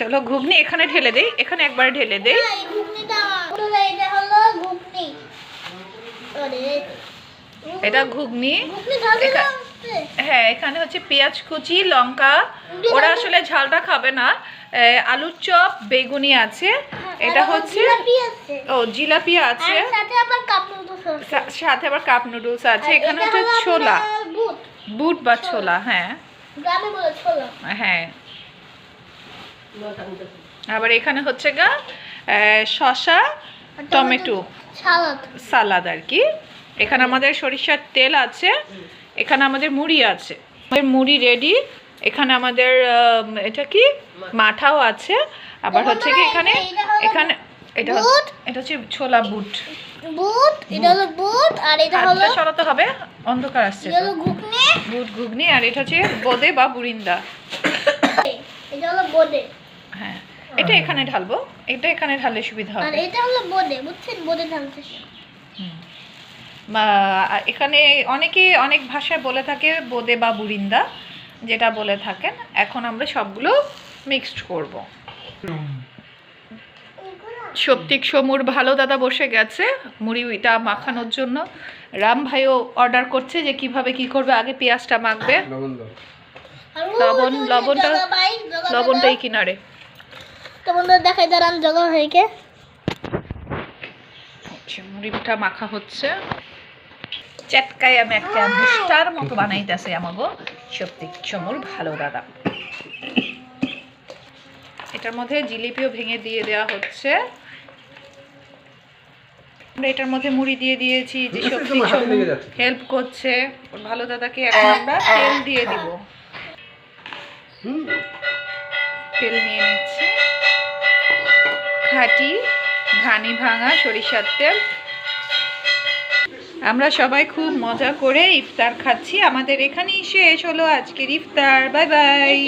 এটা হলো ঘুগনি এখানে ঢেলে দেই এখানে একবার ঢেলে দেই। এটা ঘুগনি। হ্যাঁ এখানে হচ্ছে পেঁয়াজ কুচি লঙ্কা। ওরা আসলে ঝালটা খাবে না। আলুর চপ বেগুনি আছে। এটা হচ্ছে ও জিলাপি আছে। সাথে আবার কাপ নুডলস আছে। এখানে হচ্ছে ছোলা। বুট। বুট বা ছোলা। হ্যাঁ। হ্যাঁ। আবার এখানে হচ্ছে গা শসা টমেটো। সালাদ। সালাদ আর কি। এখানে আমাদের সরিষার তেল আছে এখানে আমাদের মুড়ি আছে। আমাদের মুড়ি রেডি এখানে আমাদের এটা কি? মাঠাও আছে। আবার হচ্ছে কি এখানে এখানে এটা। এটা হচ্ছে ছোলা বুট। বুট এটা হলো বুট। আর এটা হলো সরাতে হবে অন্ধকার আসছে এটা হলো ঘুগনি। বুট ঘুগনি আর এটা হচ্ছে বোদে বা বুরিন্দা। এটা হলো বোদে। হ্যাঁ এটা এখানে ঢালবো এটা এখানে ঢাললে সুবিধা আর হবে। এটা হলো বোদে বুঝছেন? বোদে ঢালতে বা এখানে অনেকে অনেক ভাষায় বলে থাকে বোদে বা বুরিন্দা যেটা বলে থাকেন। এখন আমরা সবগুলো মিক্সড করব। সপ্তিক সমুর ভালো দাদা বসে গেছে মুড়ি মুড়িটা মাখানোর জন্য। রাম ভাইও অর্ডার করছে যে কীভাবে কি করবে আগে পেঁয়াজটা মাখবে। লবণ আর লবণটা জগা ভাই, জগা লবণটা দাদা। এই কিনারে। তো বন্ধুরা দেখাই দাঁড়ান জগা ভাইকে। আচ্ছা, মাখা হচ্ছে। চেটকাই আমি একটা দুষ্টার মতো বানাইতেছে আমাগো। সপ্তিক সমুর ভালো দাদা। এটার মধ্যে জিলিপিও ভেঙে দিয়ে দেওয়া হচ্ছে। আমরা এটার মধ্যে মুড়ি দিয়ে দিয়েছি যে যাচ্ছে। হেল্প করছে। ওর ভালো দাদাকে এখন আমরা তেল দিয়ে দিব। হুম। তেল নিয়ে নিচ্ছি। খাঁটি ঘানি ভাঙা সরিষার তেল। আমরা সবাই খুব মজা করে ইফতার খাচ্ছি। আমাদের এখানেই শেষ হলো আজকের ইফতার। Bye bye.